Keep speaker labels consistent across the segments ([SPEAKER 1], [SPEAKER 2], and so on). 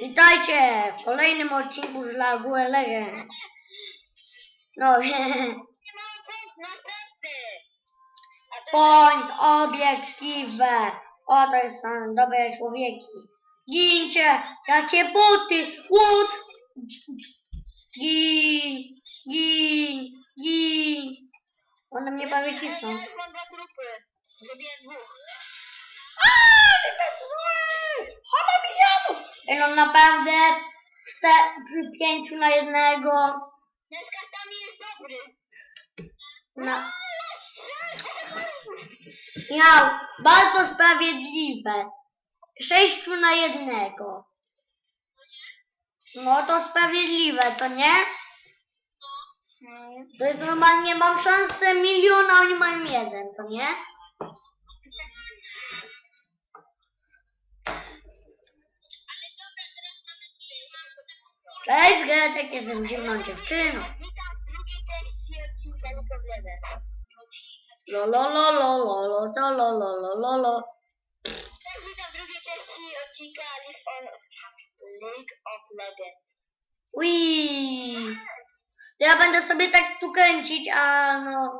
[SPEAKER 1] Witajcie w kolejnym odcinku z Lagu Legends. No,
[SPEAKER 2] to
[SPEAKER 1] point, obiektywe. O, to są dobre człowieki. Gincie, jakie buty, łód. Gin, gin, gin. One mnie prawie cisną.
[SPEAKER 2] Ja mam dwa trupy. Zrobiłem dwóch.
[SPEAKER 1] Ej, no naprawdę, czte- przy pięciu na jednego.
[SPEAKER 2] Ten kartami jest dobry. Strzel!
[SPEAKER 1] Miał bardzo sprawiedliwe. Sześciu na jednego. No to sprawiedliwe, to nie? To jest normalnie, mam szansę miliona, oni mają jeden, co nie? Cześć, Gretek, jestem dziwną dziewczyną.
[SPEAKER 2] Witam w drugiej części odcinka League of Legends.
[SPEAKER 1] Lo, lo, lo, lo, lo, lo, to, lo, lo, lo, lo, lo.
[SPEAKER 2] Cześć, witam w drugiej części odcinka League of, League of Legends.
[SPEAKER 1] Ui. To ja będę sobie tak tu kręcić, a no...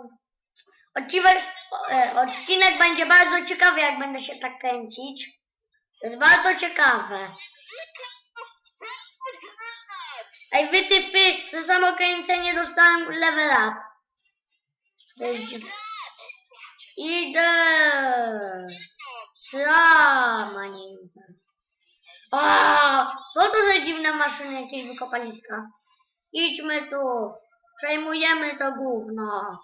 [SPEAKER 1] Odcinek, e, odcinek będzie bardzo ciekawy, jak będę się tak kręcić. To jest bardzo ciekawe. Ej, wy typy, za samo kręcenie dostałem level up. To jest dziwne. Idę. Sama nie idę. O, co to za dziwne maszyny, jakieś wykopaliska. Idźmy tu. Przejmujemy to gówno.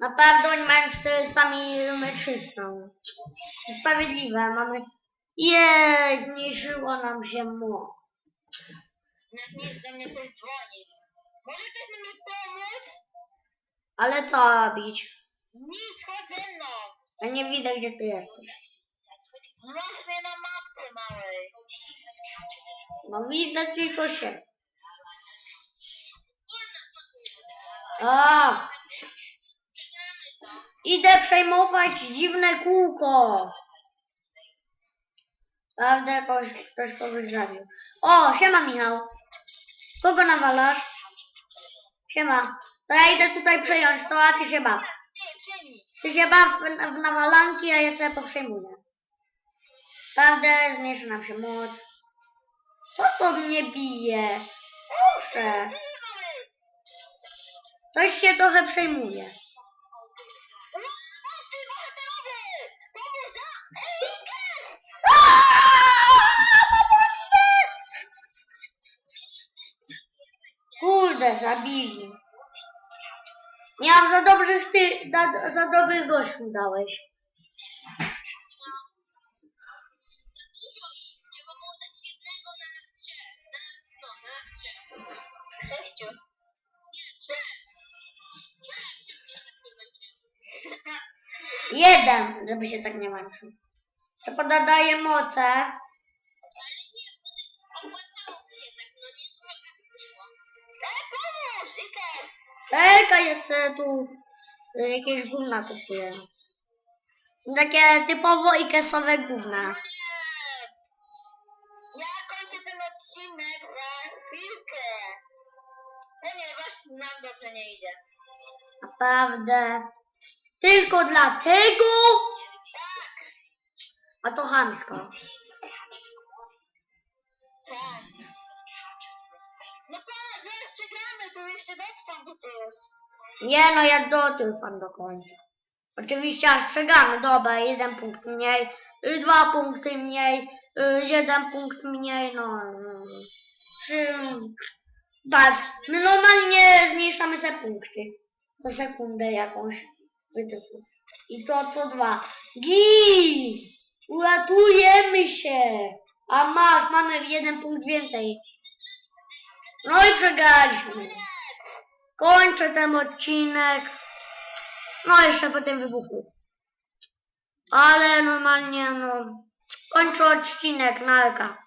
[SPEAKER 1] Naprawdę oni mają 400, my my 300. To Sprawiedliwe, mamy... Jej, zmniejszyło nam się mo.
[SPEAKER 2] Na mnie do mnie ktoś dzwoni. Może ktoś mi pomóc?
[SPEAKER 1] Ale co robić?
[SPEAKER 2] Nic, chodź ze mną.
[SPEAKER 1] Ja nie widzę, gdzie ty jesteś.
[SPEAKER 2] Właśnie na mapce małej.
[SPEAKER 1] No widzę tylko się. A! Idę przejmować dziwne kółko. Prawda, jakoś, ktoś kogoś zabił. O, siema Michał. Kogo nawalasz? Siema. To ja idę tutaj przejąć to, a ty się baw. Ty się baw w, w nawalanki, a ja sobie poprzejmuję. Prawda, zmniejszy nam się moc. Co to mnie bije? Proszę. Coś się trochę przejmuje. Kurde, zabili. Miałam za dobrych ty, da, za dobrych gościów dałeś.
[SPEAKER 2] Sześciu.
[SPEAKER 3] Nie, trzech. Żeby się tak nie męczyli.
[SPEAKER 1] Jeden, żeby się tak nie męczył. Co podaje moce. Czekaj, ja sobie tu jakieś gówna kupuję. Takie typowo ikesowe gówna.
[SPEAKER 2] Ja kończę ten odcinek za chwilkę. Ponieważ nam dobrze nie idzie.
[SPEAKER 1] Naprawdę. Tylko dlatego?
[SPEAKER 2] Tak,
[SPEAKER 1] A to chamsko.
[SPEAKER 2] tak. No to jeszcze do tyłu.
[SPEAKER 1] Nie no, ja dotrwam do końca. Oczywiście aż przegramy, dobra, jeden punkt mniej, y, dwa punkty mniej, y, jeden punkt mniej, no. y, Trzy. Patrz, my normalnie zmniejszamy se punkty. To sekundę jakąś. I to, to dwa. Gi! Uratujemy się! A masz, mamy jeden punkt więcej. No i przegraliśmy. Kończę ten odcinek. No jeszcze po tym wybuchu. Ale normalnie no. Kończę odcinek, narka.